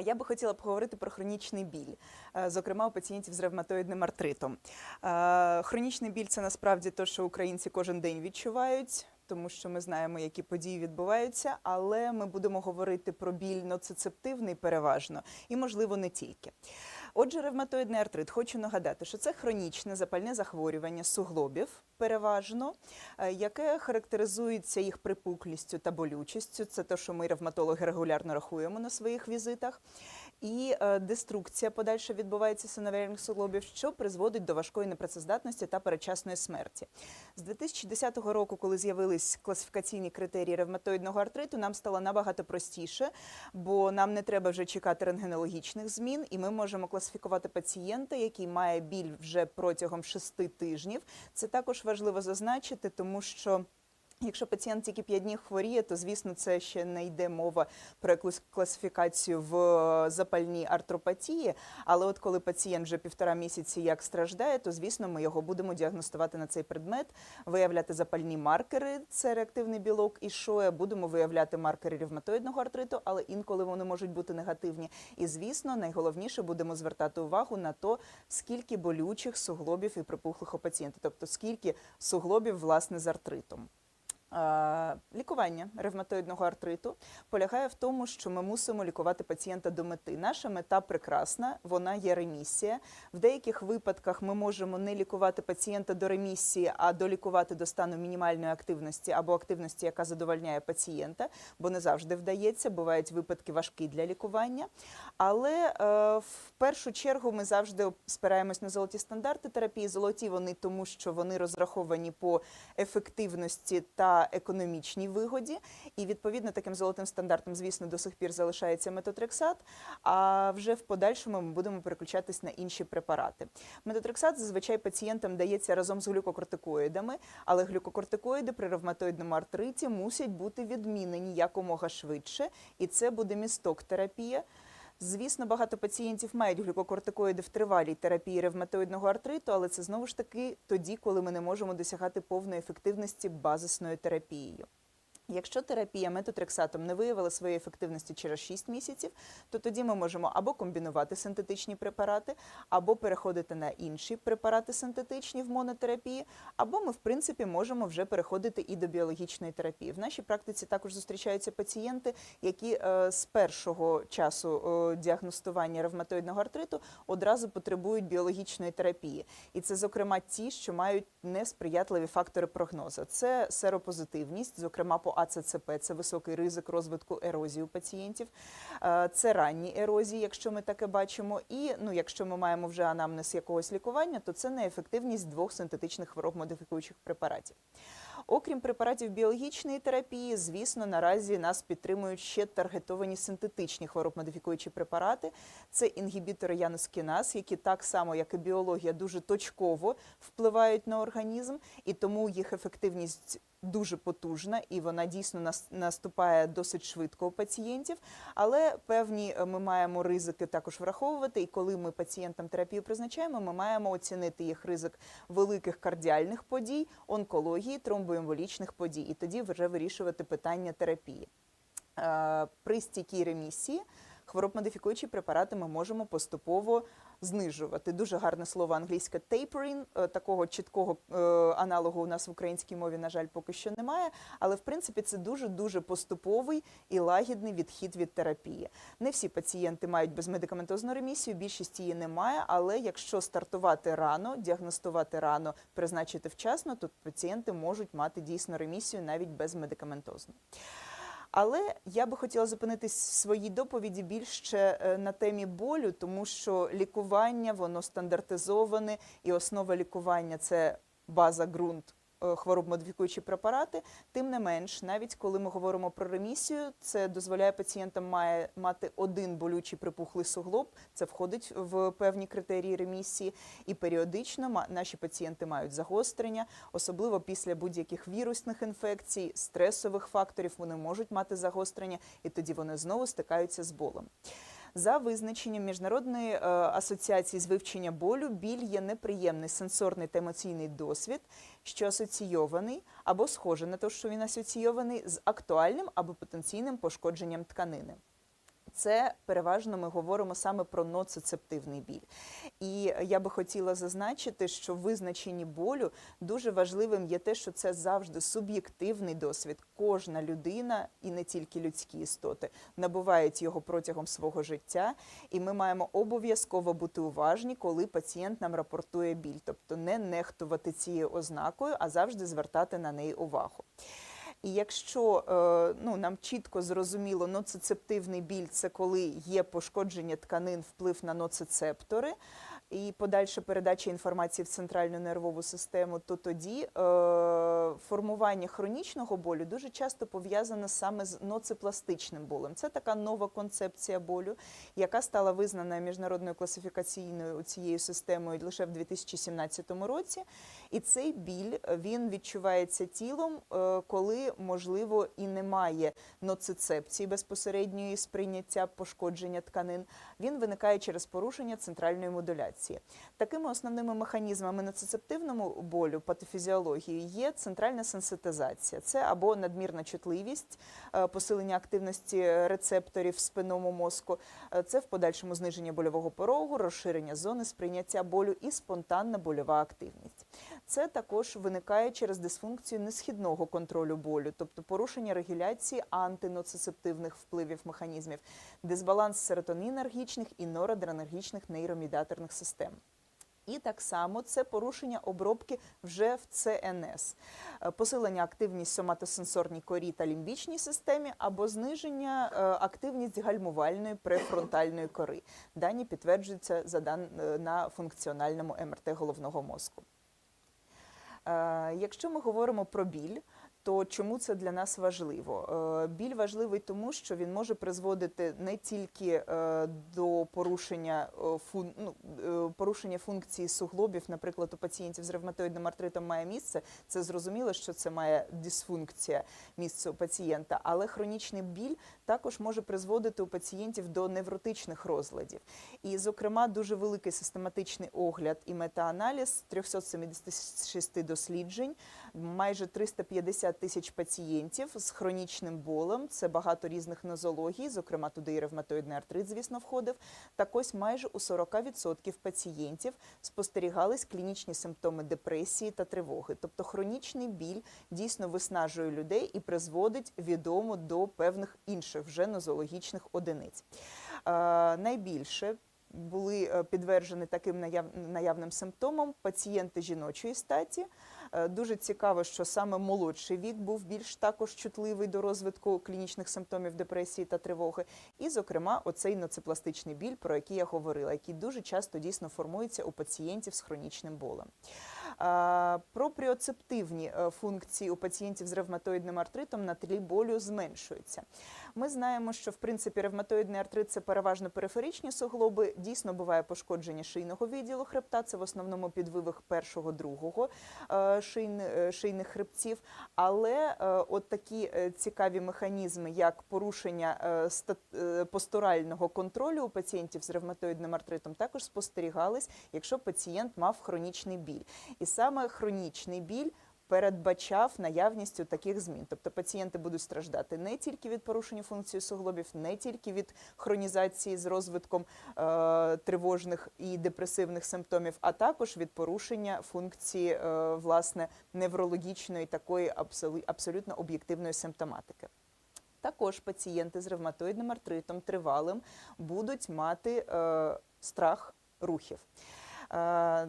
Я би хотіла поговорити про хронічний біль, е, зокрема у пацієнтів з ревматоїдним артритом. Е, Хронічний біль це насправді те, що українці кожен день відчувають, тому що ми знаємо, які події відбуваються, але ми будемо говорити про біль ноцицептивний переважно і, можливо, не тільки. Отже, ревматоїдний артрит. Хочу нагадати, що це хронічне запальне захворювання суглобів, переважно, е, яке характеризується їх припуклістю та болючістю. Це те, що ми ревматологи регулярно рахуємо на своїх візитах. І е, деструкція подальша відбувається синовіальних суглобів, що призводить до важкої непрацездатності та передчасної смерті. З 2010 року, коли з'явились класифікаційні критерії ревматоїдного артриту, нам стало набагато простіше, бо нам не треба вже чекати рентгенологічних змін, і ми можемо класифікувати пацієнта, який має біль вже протягом шести тижнів. Це також важливо зазначити, тому що. Якщо пацієнт тільки 5 днів хворіє, то звісно це ще не йде мова про якусь класифікацію в е, запальній артропатії. Але от коли пацієнт вже півтора місяці як страждає, то звісно ми його будемо діагностувати на цей предмет, виявляти запальні маркери, це реактивний білок і шоя, будемо виявляти маркери ревматоїдного артриту, але інколи вони можуть бути негативні. І звісно, найголовніше будемо звертати увагу на то, скільки болючих суглобів і припухлих у пацієнта, тобто скільки суглобів власне з артритом. Лікування ревматоїдного артриту полягає в тому, що ми мусимо лікувати пацієнта до мети. Наша мета прекрасна, вона є ремісія. В деяких випадках ми можемо не лікувати пацієнта до ремісії, а долікувати до стану мінімальної активності або активності, яка задовольняє пацієнта, бо не завжди вдається. Бувають випадки важкі для лікування. Але е, в першу чергу ми завжди спираємось на золоті стандарти терапії. Золоті вони тому, що вони розраховані по ефективності та економічній вигоді. І відповідно таким золотим стандартом, звісно, до сих пір залишається метотрексат. А вже в подальшому ми будемо переключатись на інші препарати. Метотрексат зазвичай пацієнтам дається разом з глюкокортикоїдами, але глюкокортикоїди при ревматоїдному артриті мусять бути відмінені якомога швидше, і це буде місток терапія. Звісно, багато пацієнтів мають глюкокортикоїди в тривалій терапії ревматоїдного артриту, але це знову ж таки тоді, коли ми не можемо досягати повної ефективності базисною терапією. Якщо терапія метотрексатом не виявила своєї ефективності через 6 місяців, то тоді ми можемо або комбінувати синтетичні препарати, або переходити на інші препарати синтетичні в монотерапії, або ми, в принципі, можемо вже переходити і до біологічної терапії. В нашій практиці також зустрічаються пацієнти, які е, з першого часу е, діагностування ревматоїдного артриту одразу потребують біологічної терапії. І це, зокрема, ті, що мають несприятливі фактори прогнозу. Це серопозитивність, зокрема по АЦЦП, це високий ризик розвитку ерозії у пацієнтів, Е, це ранні ерозії, якщо ми таке бачимо. І ну, якщо ми маємо вже анамнез якогось лікування, то це неефективність двох синтетичних хвороб модифікуючих препаратів. Окрім препаратів біологічної терапії, звісно, наразі нас підтримують ще таргетовані синтетичні хвороб-модифікуючі препарати. Це інгібітори янускіназ, які так само, як і біологія, дуже точково впливають на організм, і тому їх ефективність дуже потужна, і вона дійсно наступає досить швидко у пацієнтів. Але певні е, ми маємо ризики також враховувати. І коли ми пацієнтам терапію призначаємо, ми маємо оцінити їх ризик великих кардіальних подій, онкології, тромбоемболічних подій, і тоді вже вирішувати питання терапії. Е, При стійкій ремісії хвороб-модифікуючі препарати ми можемо поступово знижувати. Дуже гарне слово англійське tapering, е, такого чіткого е, аналогу у нас в українській мові, на жаль, поки що немає. Але в принципі це дуже дуже поступовий і лагідний відхід від терапії. Не всі пацієнти мають безмедикаментозну ремісію, більшість її немає. Але якщо стартувати рано, діагностувати рано, призначити вчасно, то пацієнти можуть мати дійсно ремісію навіть безмедикаментозну. Але я би хотіла зупинитись в своїй доповіді більше е, на темі болю, тому що лікування воно стандартизоване, і основа лікування це база ґрунт. Е, Хвороб-модифікуючі препарати, тим не менш, навіть коли ми говоримо про ремісію, це дозволяє пацієнтам має мати один болючий припухлий суглоб. Це входить в певні критерії ремісії. І періодично наші пацієнти мають загострення, особливо після будь-яких вірусних інфекцій, стресових факторів. Вони можуть мати загострення, і тоді вони знову стикаються з болем. За визначенням Міжнародної е, асоціації з вивчення болю, біль є неприємний сенсорний та емоційний досвід, що асоційований або схоже на те, що він асоційований з актуальним або потенційним пошкодженням тканини. Це переважно ми говоримо саме про ноцицептивний біль. І я би хотіла зазначити, що в визначенні болю дуже важливим є те, що це завжди суб'єктивний досвід. Кожна людина, і не тільки людські істоти, набувають його протягом свого життя, і ми маємо обов'язково бути уважні, коли пацієнт нам рапортує біль, тобто не нехтувати цією ознакою, а завжди звертати на неї увагу. І якщо е, ну, нам чітко зрозуміло, ноцицептивний біль це коли є пошкодження тканин, вплив на ноцицептори і подальша передача інформації в центральну нервову систему, то тоді е, формування хронічного болю дуже часто пов'язане саме з ноципластичним болем. Це така нова концепція болю, яка стала визнана міжнародною класифікаційною цією системою лише в 2017 році. І цей біль він відчувається тілом, е, коли можливо і немає ноцицепції безпосередньої сприйняття пошкодження тканин. Він виникає через порушення центральної модуляції. Такими основними механізмами ноцицептивному болю патофізіології є центральна сенситизація. Це або надмірна чутливість, е, посилення активності рецепторів в спинному мозку, е, це в подальшому зниження больового порогу, розширення зони сприйняття болю і спонтанна больова активність. Це також виникає через дисфункцію несхідного контролю болю, тобто порушення регуляції антиноцицептивних впливів механізмів, дисбаланс серотонінергічних і норадrenергічних нейромідаторних систем. І так само це порушення обробки вже в ЦНС, Е, посилення активність соматосенсорній корі та лімбічній системі або зниження е, активність гальмувальної префронтальної кори. Дані підтверджуються е, на функціональному МРТ головного мозку. Якщо ми говоримо про біль, то чому це для нас важливо? Е, Біль важливий тому, що він може призводити не тільки е, до порушення е, фун- ну, порушення функції суглобів, наприклад, у пацієнтів з ревматоїдним артритом має місце. Це зрозуміло, що це має дисфункція місця у пацієнта, але хронічний біль також може призводити у пацієнтів до невротичних розладів. І, зокрема, дуже великий систематичний огляд і метааналіз 376 досліджень, майже 350 тисяч пацієнтів з хронічним болем. Це багато різних нозологій, зокрема туди і ревматоїдний артрит, звісно, входив. Так ось майже у 40% пацієнтів спостерігались клінічні симптоми депресії та тривоги. Тобто хронічний біль дійсно виснажує людей і призводить відомо до певних інших вже нозологічних одиниць. Е, найбільше були е, підтверджені таким наяв, наявним симптомом пацієнти жіночої статі. Е, Дуже цікаво, що саме молодший вік був більш також чутливий до розвитку клінічних симптомів депресії та тривоги. І, зокрема, оцей ноципластичний біль, про який я говорила, який дуже часто дійсно формується у пацієнтів з хронічним болем. Пропріоцептивні е, функції у пацієнтів з ревматоїдним артритом на тлі болю зменшуються. Ми знаємо, що в принципі ревматоїдний артрит це переважно периферичні суглоби. Дійсно буває пошкодження шийного відділу хребта. Це в основному підвивих першого другого е, е, шийних хребців. Але от такі цікаві механізми, як порушення постурального контролю у пацієнтів з ревматоїдним артритом, також спостерігались, якщо пацієнт мав хронічний біль. І саме хронічний біль. Передбачав наявністю таких змін, тобто пацієнти будуть страждати не тільки від порушення функції суглобів, не тільки від хронізації з розвитком е, тривожних і депресивних симптомів, а також від порушення функції е, власне неврологічної такої абсолю- абсолютно об'єктивної симптоматики. Також пацієнти з ревматоїдним артритом тривалим будуть мати е, страх рухів. Е,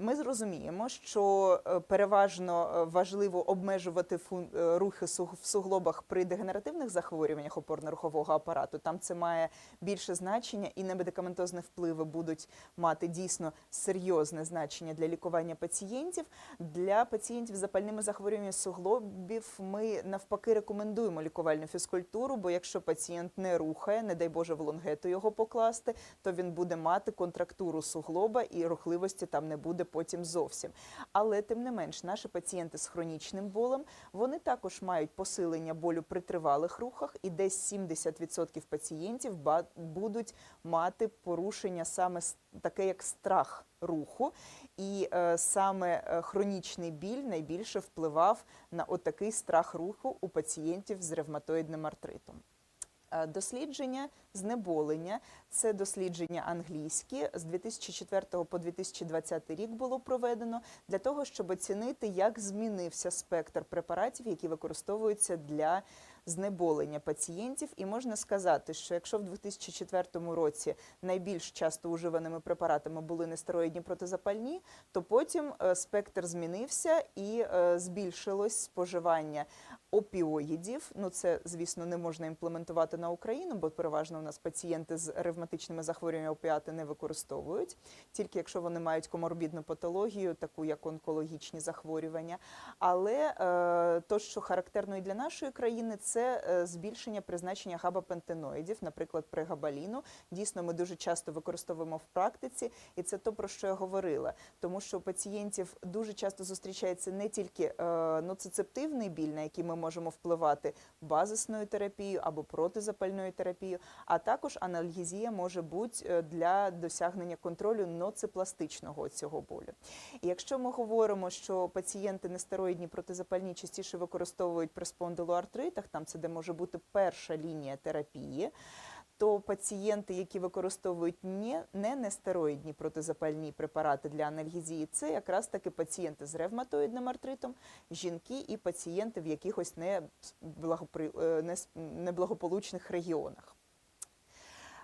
Ми зрозуміємо, що е, переважно е, важливо обмежувати рухи в суглобах при дегенеративних захворюваннях опорно-рухового апарату. Там це має більше значення, і немедикаментозні впливи будуть мати дійсно серйозне значення для лікування пацієнтів. Для пацієнтів з запальними захворюваннями суглобів ми навпаки рекомендуємо лікувальну фізкультуру, бо якщо пацієнт не рухає, не дай Боже в лонгету його покласти, то він буде мати контрактуру суглоба і рухливості там не буде потім зовсім. Але тим не менш, наші пацієнти з хронічним болем вони також мають посилення болю при тривалих рухах, і десь 70% пацієнтів будуть мати порушення саме таке, як страх руху. І е, саме е, хронічний біль найбільше впливав на отакий страх руху у пацієнтів з ревматоїдним артритом. Е, Дослідження знеболення. Це дослідження англійські. З 2004 по 2020 рік було проведено для того, щоб оцінити, як змінився спектр препаратів, які використовуються для знеболення пацієнтів. І можна сказати, що якщо в 2004 році найбільш часто уживаними препаратами були нестероїдні протизапальні, то потім е, спектр змінився і е, збільшилось споживання опіоїдів. Ну це, звісно, не можна імплементувати на Україну, бо переважно у нас пацієнти з ревматичними захворюваннями опіати не використовують, тільки якщо вони мають коморбідну патологію, таку як онкологічні захворювання. Але е, то, що характерно і для нашої країни, це е, збільшення призначення габапентеноїдів, наприклад, пригабаліну. Дійсно, ми дуже часто використовуємо в практиці, і це то, про що я говорила. Тому що у пацієнтів дуже часто зустрічається не тільки е, ноцицептивний біль, на який ми можемо впливати базисною терапією або протизапальною терапією, а також анальгезія може бути е, для досягнення контролю ноципластичного цього болю. І якщо ми говоримо, що пацієнти нестероїдні протизапальні частіше використовують при спондилоартритах, там це де може бути перша лінія терапії. То пацієнти, які використовують не, не нестероїдні протизапальні препарати для анальгезії, це якраз таки пацієнти з ревматоїдним артритом, жінки і пацієнти в якихось неблагопри... е, неблагополучних регіонах.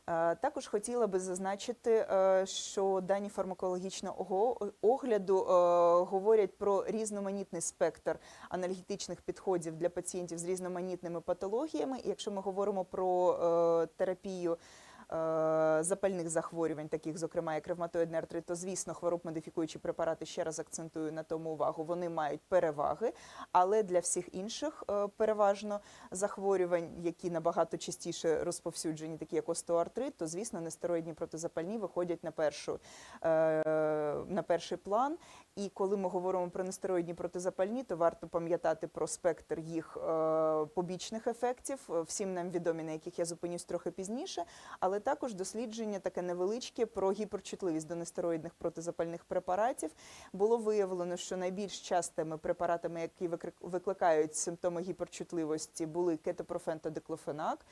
Е, Також хотіла би зазначити, е, що дані фармакологічного огляду е, говорять про різноманітний спектр аналітичних підходів для пацієнтів з різноманітними патологіями. Якщо ми говоримо про терапію запальних захворювань, таких, зокрема, як ревматоїдний артрит, то, звісно, хвороб модифікуючі препарати, ще раз акцентую на тому увагу, вони мають переваги, але для всіх інших е, переважно захворювань, які набагато частіше розповсюджені, такі як остеоартрит, то, звісно, нестероїдні протизапальні виходять на, першу, е, на перший план. І коли ми говоримо про нестероїдні протизапальні, то варто пам'ятати про спектр їх е, побічних ефектів, е, всім нам відомі, на яких я зупинюсь трохи пізніше, але також дослідження таке невеличке про гіперчутливість до нестероїдних протизапальних препаратів. Було виявлено, що найбільш частими препаратами, які викликають симптоми гіперчутливості, були кетопрофен та диклофенак.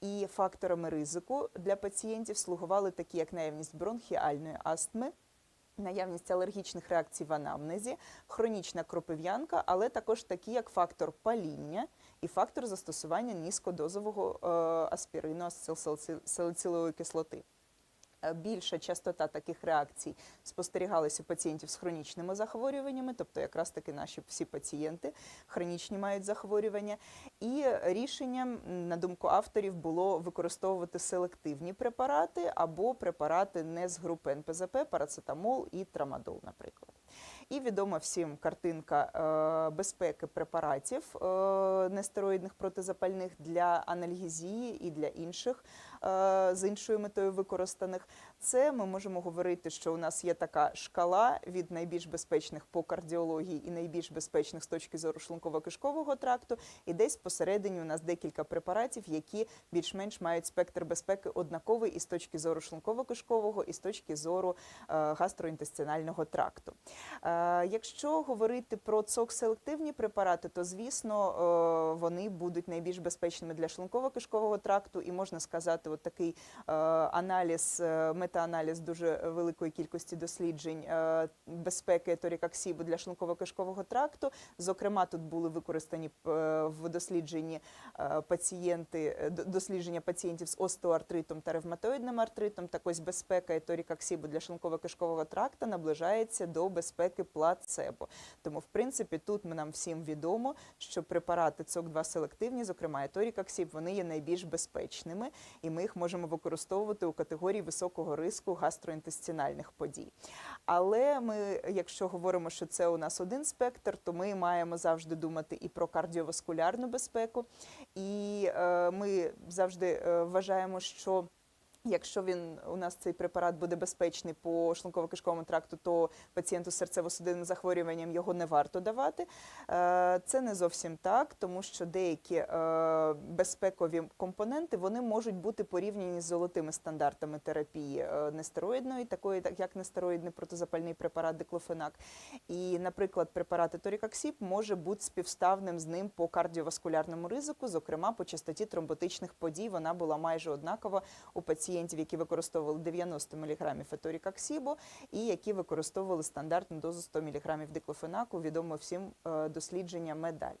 І факторами ризику для пацієнтів слугували такі, як наявність бронхіальної астми, наявність алергічних реакцій в анамнезі, хронічна кропив'янка, але також такі, як фактор паління і фактор застосування низькодозового е, аспірину ацетилсалицилової кислоти. Е, Більша частота таких реакцій спостерігалася пацієнтів з хронічними захворюваннями, тобто якраз таки наші всі пацієнти хронічні мають захворювання. І рішенням, на думку авторів, було використовувати селективні препарати або препарати не з групи НПЗП, парацетамол і трамадол, наприклад. І відома всім картинка е, безпеки препаратів е, нестероїдних протизапальних для анальгезії і для інших з іншою метою використаних. Це ми можемо говорити, що у нас є така шкала від найбільш безпечних по кардіології і найбільш безпечних з точки зору шлунково-кишкового тракту, і десь посередині у нас декілька препаратів, які більш-менш мають спектр безпеки однаковий і з точки зору шлунково-кишкового, і з точки зору е, гастроінтестинального тракту. Е, Якщо говорити про цок-селективні препарати, то звісно е, вони будуть найбільш безпечними для шлунково-кишкового тракту, і можна сказати, от такий аналіз, е, метааналіз дуже великої кількості досліджень е, безпеки торікаксібу для шлунково-кишкового тракту. Зокрема, тут були використані е, в дослідженні е, пацієнти, дослідження пацієнтів з остеоартритом та ревматоїдним артритом. Так ось безпека еторікаксібу для шлунково-кишкового тракта наближається до безпеки плацебо. Тому, в принципі, тут ми нам всім відомо, що препарати ЦОК-2 селективні, зокрема еторікаксіб, вони є найбільш безпечними, і ми їх можемо використовувати у категорії високого риску гастроінтестинальних подій. Але ми, якщо говоримо, що це у нас один спектр, то ми маємо завжди думати і про кардіоваскулярну безпеку, і е, ми завжди е, вважаємо, що Якщо він у нас цей препарат буде безпечний по шлунково-кишковому тракту, то пацієнту з серцево-судинним захворюванням його не варто давати. Е, Це не зовсім так, тому що деякі е, безпекові компоненти вони можуть бути порівняні з золотими стандартами терапії е, нестероїдної, такої як нестероїдний протизапальний препарат диклофенак. І, наприклад, препарат Еторікаксіб може бути співставним з ним по кардіоваскулярному ризику, зокрема по частоті тромботичних подій. Вона була майже однакова у пацієнтів, які використовували 90 мг феторікаксібу і які використовували стандартну дозу 100 мг диклофенаку, відомо всім дослідженням дослідження медаль.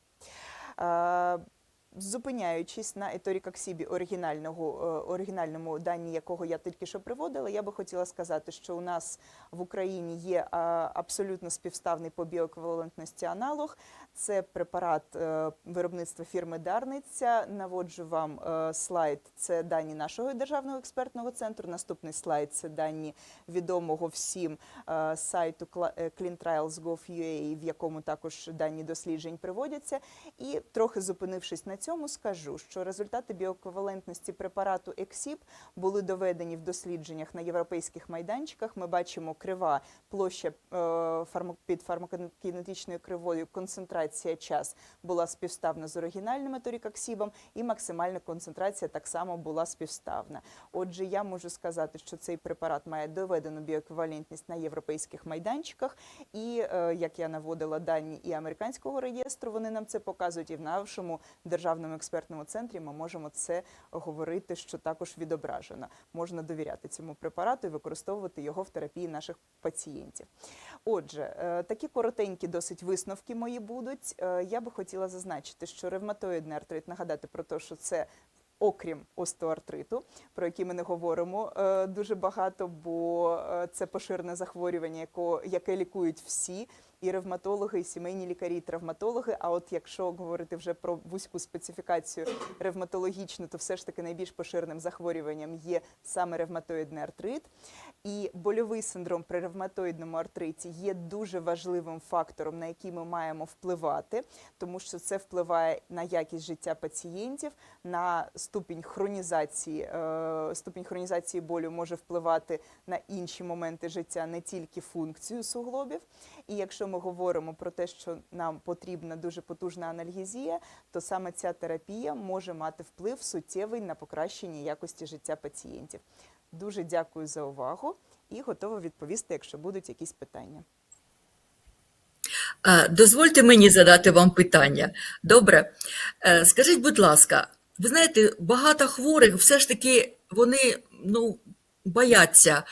Е, Зупиняючись на еторікаксібі оригінального, е, оригінальному дані, якого я тільки що приводила, я би хотіла сказати, що у нас в Україні є абсолютно співставний по біоеквівалентності аналог. Це препарат е, виробництва фірми Дарниця. Наводжу вам е, слайд. Це дані нашого державного експертного центру. Наступний слайд це дані відомого всім е, сайту е, в якому також дані досліджень приводяться. І трохи зупинившись на цьому, скажу, що результати біоеквівалентності препарату ЕКСІП були доведені в дослідженнях на європейських майданчиках. Ми бачимо крива площа е, під фармакокінетичною кривою, концентрація час була співставна з оригінальним еторікаксібом, і максимальна концентрація так само була співставна. Отже, я можу сказати, що цей препарат має доведену біоеквівалентність на європейських майданчиках, і е, як я наводила дані і американського реєстру, вони нам це показують, і в нашому державному експертному центрі ми можемо це говорити, що також відображено. Можна довіряти цьому препарату і використовувати його в терапії наших пацієнтів. Отже, е, такі коротенькі досить висновки мої будуть. Е, Я би хотіла зазначити, що ревматоїдний артрит, нагадати про те, що це окрім остеоартриту, про який ми не говоримо е, дуже багато, бо це поширене захворювання, яке лікують всі. І ревматологи, і сімейні лікарі, і травматологи. А от якщо говорити вже про вузьку специфікацію ревматологічну, то все ж таки найбільш поширеним захворюванням є саме ревматоїдний артрит. І больовий синдром при ревматоїдному артриті є дуже важливим фактором, на який ми маємо впливати, тому що це впливає на якість життя пацієнтів, на ступінь хронізації. Е, Ступінь хронізації болю може впливати на інші моменти життя, не тільки функцію суглобів. І якщо ми говоримо про те, що нам потрібна дуже потужна анальгезія, то саме ця терапія може мати вплив суттєвий на покращення якості життя пацієнтів. Дуже дякую за увагу і готова відповісти, якщо будуть якісь питання. Е, Дозвольте мені задати вам питання. Добре. Е, Скажіть, будь ласка, ви знаєте, багато хворих все ж таки вони ну, бояться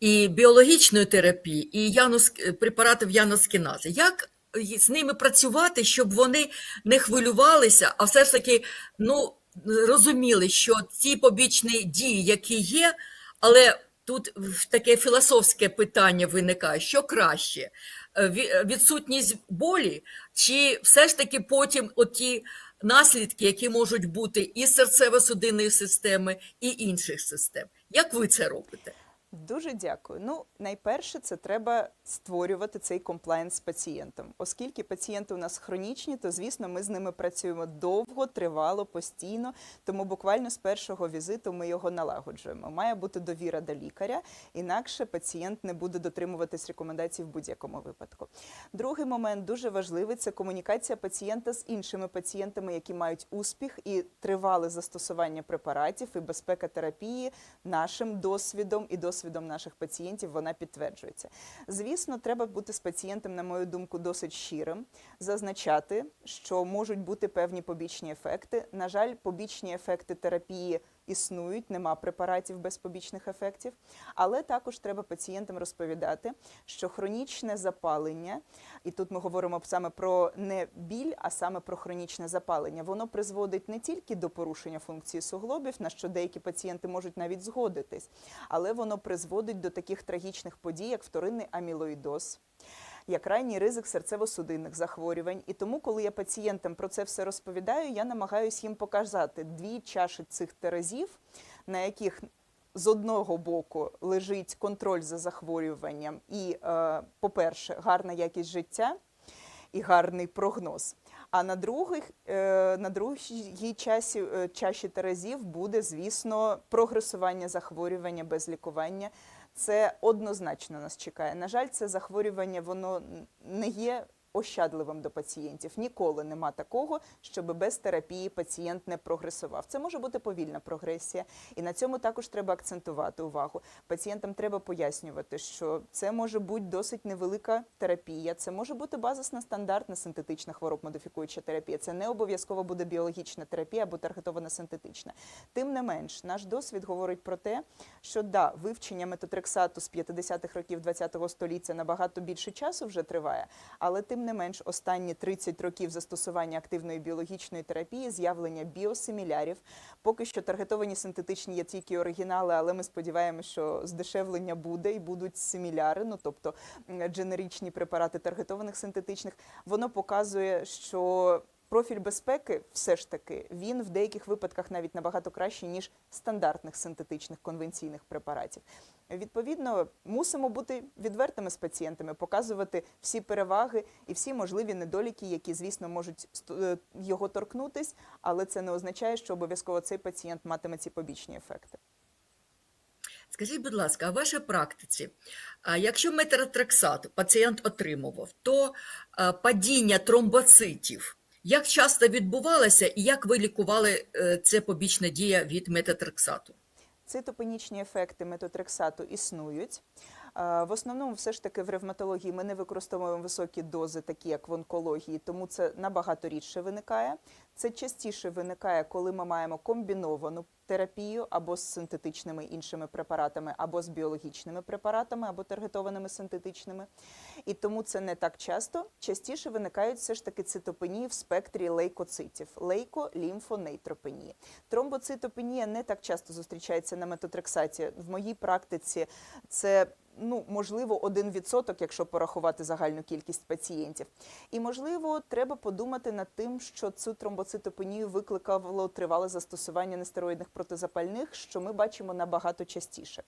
і біологічної терапії, і янус, препаратів яноскінази. Як з ними працювати, щоб вони не хвилювалися, а все ж таки ну, розуміли, що ці побічні дії, які є, але тут таке філософське питання виникає: що краще? Е, Відсутність болі, чи все ж таки потім оті наслідки, які можуть бути і серцево-судинної системи, і інших систем? Як ви це робите? Дуже дякую. Ну, найперше, це треба створювати цей комплаєнс з пацієнтом. Оскільки пацієнти у нас хронічні, то звісно, ми з ними працюємо довго, тривало, постійно. Тому буквально з першого візиту ми його налагоджуємо. Має бути довіра до лікаря, інакше пацієнт не буде дотримуватись рекомендацій в будь-якому випадку. Другий момент дуже важливий це комунікація пацієнта з іншими пацієнтами, які мають успіх і тривале застосування препаратів і безпека терапії нашим досвідом і досвідом наших пацієнтів вона підтверджується. Звісно, треба бути з пацієнтом, на мою думку, досить щирим, зазначати, що можуть бути певні побічні ефекти. На жаль, побічні ефекти терапії існують, нема препаратів без побічних ефектів. Але також треба пацієнтам розповідати, що хронічне запалення, і тут ми говоримо саме про не біль, а саме про хронічне запалення, воно призводить не тільки до порушення функції суглобів, на що деякі пацієнти можуть навіть згодитись, але воно призводить до таких трагічних подій, як вторинний амілоїдоз. Як крайній ризик серцево-судинних захворювань. І тому, коли я пацієнтам про це все розповідаю, я намагаюся їм показати дві чаші цих терезів, на яких з одного боку лежить контроль за захворюванням і, е, по-перше, гарна якість життя і гарний прогноз. А на других, е, на другій часі, е, чаші терезів буде, звісно, прогресування захворювання без лікування. Це однозначно нас чекає. На жаль, це захворювання воно не є ощадливим до пацієнтів. Ніколи нема такого, щоб без терапії пацієнт не прогресував. Це може бути повільна прогресія, і на цьому також треба акцентувати увагу. Пацієнтам треба пояснювати, що це може бути досить невелика терапія, це може бути базисна стандартна синтетична хвороб-модифікуюча терапія. Це не обов'язково буде біологічна терапія або таргетована синтетична. Тим не менш, наш досвід говорить про те, що да, вивчення метотрексату з 50-х років ХХ століття набагато більше часу вже триває, але тим не менш останні 30 років застосування активної біологічної терапії, з'явлення біосимілярів. Поки що таргетовані синтетичні є тільки оригінали, але ми сподіваємося, що здешевлення буде і будуть симіляри, ну тобто дженерічні препарати таргетованих синтетичних. Воно показує, що профіль безпеки все ж таки він в деяких випадках навіть набагато кращий, ніж стандартних синтетичних конвенційних препаратів. Відповідно, мусимо бути відвертими з пацієнтами, показувати всі переваги і всі можливі недоліки, які, звісно, можуть е, його торкнутись, але це не означає, що обов'язково цей пацієнт матиме ці побічні ефекти. Скажіть, будь ласка, а в вашій практиці, якщо метротрексат пацієнт отримував, то падіння тромбоцитів як часто відбувалося і як ви лікували е, це побічна дія від метатрексату? Цитопенічні ефекти метотрексату існують. В основному, все ж таки, в ревматології ми не використовуємо високі дози, такі як в онкології, тому це набагато рідше виникає. Це частіше виникає, коли ми маємо комбіновану терапію або з синтетичними іншими препаратами, або з біологічними препаратами, або таргетованими синтетичними. І тому це не так часто. Частіше виникають все ж таки цитопенії в спектрі лейкоцитів, лейко, лімфонейтропенії. Тромбоцитопенія не так часто зустрічається на метотрексаті. В моїй практиці це ну, можливо, 1%, якщо порахувати загальну кількість пацієнтів. І, можливо, треба подумати над тим, що цю тромбоцитопенію викликало тривале застосування нестероїдних протизапальних, що ми бачимо набагато частіше.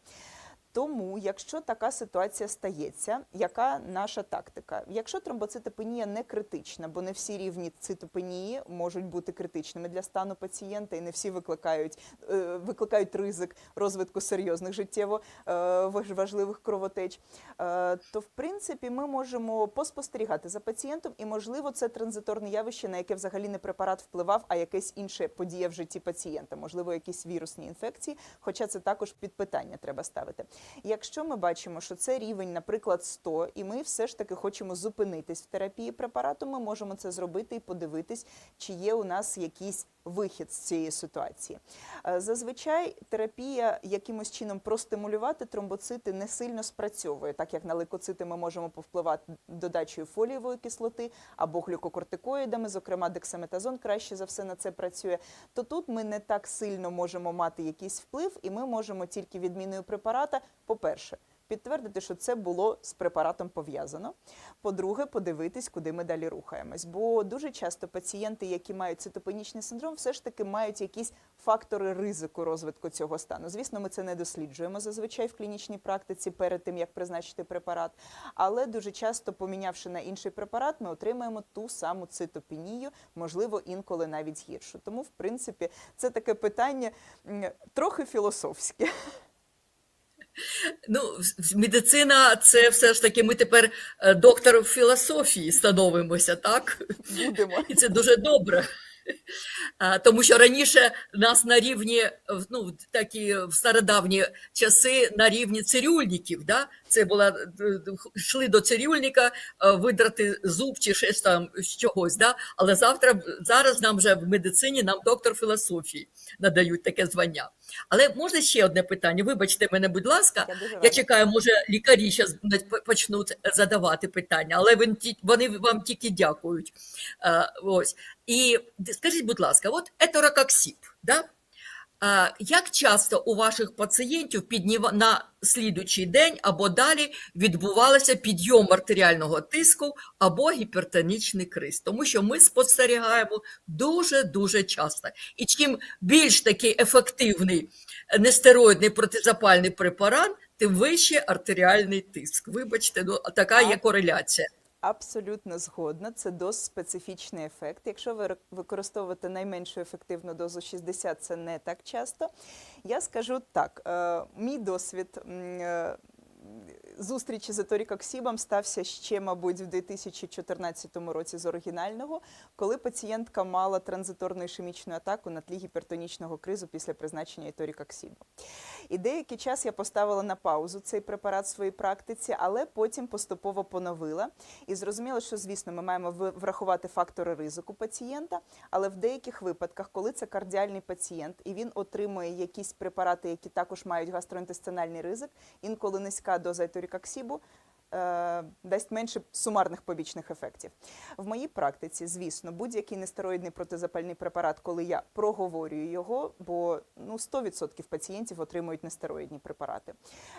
Тому, якщо така ситуація стається, яка наша тактика? Якщо тромбоцитопенія не критична, бо не всі рівні цитопенії можуть бути критичними для стану пацієнта, і не всі викликають, е, викликають ризик розвитку серйозних життєво е, важливих кровотеч, е, то в принципі ми можемо поспостерігати за пацієнтом, і можливо це транзиторне явище, на яке взагалі не препарат впливав, а якась інша подія в житті пацієнта, можливо, якісь вірусні інфекції, хоча це також під питання треба ставити. Якщо ми бачимо, що це рівень, наприклад, 100, і ми все ж таки хочемо зупинитись в терапії препарату, ми можемо це зробити і подивитись, чи є у нас якийсь вихід з цієї ситуації. Е, Зазвичай терапія якимось чином простимулювати тромбоцити не сильно спрацьовує, так як на лейкоцити ми можемо повпливати додачею фолієвої кислоти або глюкокортикоїдами, зокрема дексаметазон краще за все на це працює. То тут ми не так сильно можемо мати якийсь вплив, і ми можемо тільки відміною препарата, по-перше, підтвердити, що це було з препаратом пов'язано. По-друге, подивитись, куди ми далі рухаємось. Бо дуже часто пацієнти, які мають цитопенічний синдром, все ж таки мають якісь фактори ризику розвитку цього стану. Звісно, ми це не досліджуємо зазвичай в клінічній практиці перед тим, як призначити препарат. Але дуже часто, помінявши на інший препарат, ми отримаємо ту саму цитопенію, можливо, інколи навіть гіршу. Тому, в принципі, це таке питання трохи філософське. Ну, медицина це все ж таки ми тепер е, доктор філософії становимося, так? Будемо. І це дуже добре. Тому що раніше нас на рівні, ну, такі в стародавні часи на рівні цирюльників, да? Це була, е, йшли до цирюльника е, видрати зуб чи щось там з чогось, да? але завтра, зараз нам вже в медицині нам доктор філософії надають таке звання. Але можна ще одне питання? Вибачте мене, будь ласка, Я я чекаю, може лікарі зараз почнуть задавати питання, але вони, вони вам тільки дякують. Е, ось. І скажіть, будь ласка, от етерококсип, да? Е, як часто у ваших пацієнтів підніва... на слідуючий день або далі відбувався підйом артеріального тиску або гіпертонічний криз? Тому що ми спостерігаємо дуже-дуже часто. І чим більш такий ефективний нестероїдний протизапальний препарат, тим вище артеріальний тиск. Вибачте, ну така є кореляція. Абсолютно згодна. Це досить специфічний ефект. Якщо ви використовувати найменшу ефективну дозу 60, це не так часто. Я скажу так: е, мій досвід. Зустрічі з еторікоксібом стався ще, мабуть, в 2014 році з оригінального, коли пацієнтка мала транзиторну ішемічну атаку на тлі гіпертонічного кризу після призначення еторікоксібу. І деякий час я поставила на паузу цей препарат в своїй практиці, але потім поступово поновила і зрозуміла, що звісно ми маємо врахувати фактори ризику пацієнта, але в деяких випадках, коли це кардіальний пацієнт і він отримує якісь препарати, які також мають гастроінтестинальний ризик, інколи низька доза еторікоксібу е, дасть менше сумарних побічних ефектів. В моїй практиці, звісно, будь-який нестероїдний протизапальний препарат, коли я проговорюю його, бо ну 100% пацієнтів отримують нестероїдні препарати.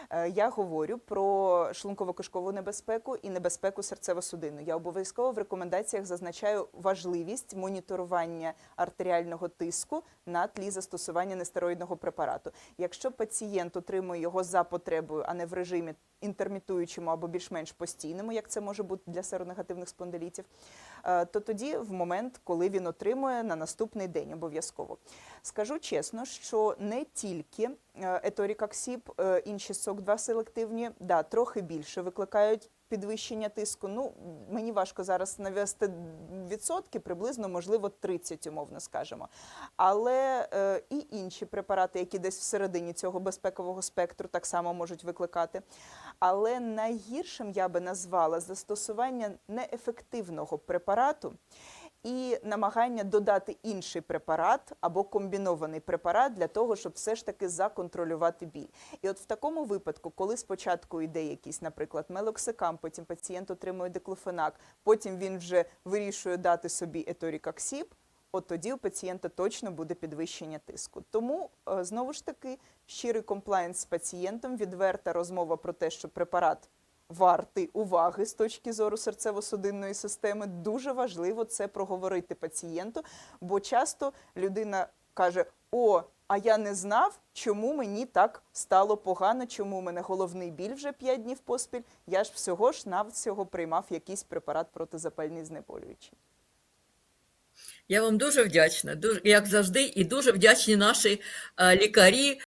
Е, Я говорю про шлунково-кишкову небезпеку і небезпеку серцево-судинну. Я обов'язково в рекомендаціях зазначаю важливість моніторування артеріального тиску на тлі застосування нестероїдного препарату. Якщо пацієнт отримує його за потребою, а не в режимі інтермітуючому або більш-менш постійному, як це може бути для серонегативних спондилітів, е, то тоді в момент, коли він отримує на наступний день обов'язково. Скажу чесно, що не тільки еторікаксіб, е, інші СОК-2 селективні, да, трохи більше викликають підвищення тиску. Ну, мені важко зараз навести відсотки, приблизно, можливо, 30, умовно скажемо. Але е, і інші препарати, які десь всередині цього безпекового спектру так само можуть викликати. Але найгіршим я би назвала застосування неефективного препарату і намагання додати інший препарат або комбінований препарат для того, щоб все ж таки законтролювати біль. І от в такому випадку, коли спочатку йде якийсь, наприклад, мелоксикам, потім пацієнт отримує деклофенак, потім він вже вирішує дати собі еторікоксіб, от тоді у пацієнта точно буде підвищення тиску. Тому е, знову ж таки щирий комплаєнс з пацієнтом, відверта розмова про те, що препарат вартий уваги з точки зору серцево-судинної системи. Дуже важливо це проговорити пацієнту, бо часто людина каже: О, а я не знав, чому мені так стало погано, чому у мене головний біль вже 5 днів поспіль. Я ж всього ж навсього приймав якийсь препарат протизапальний знеболюючий. Я вам дуже вдячна, дуже, як завжди, і дуже вдячні наші е, лікарі,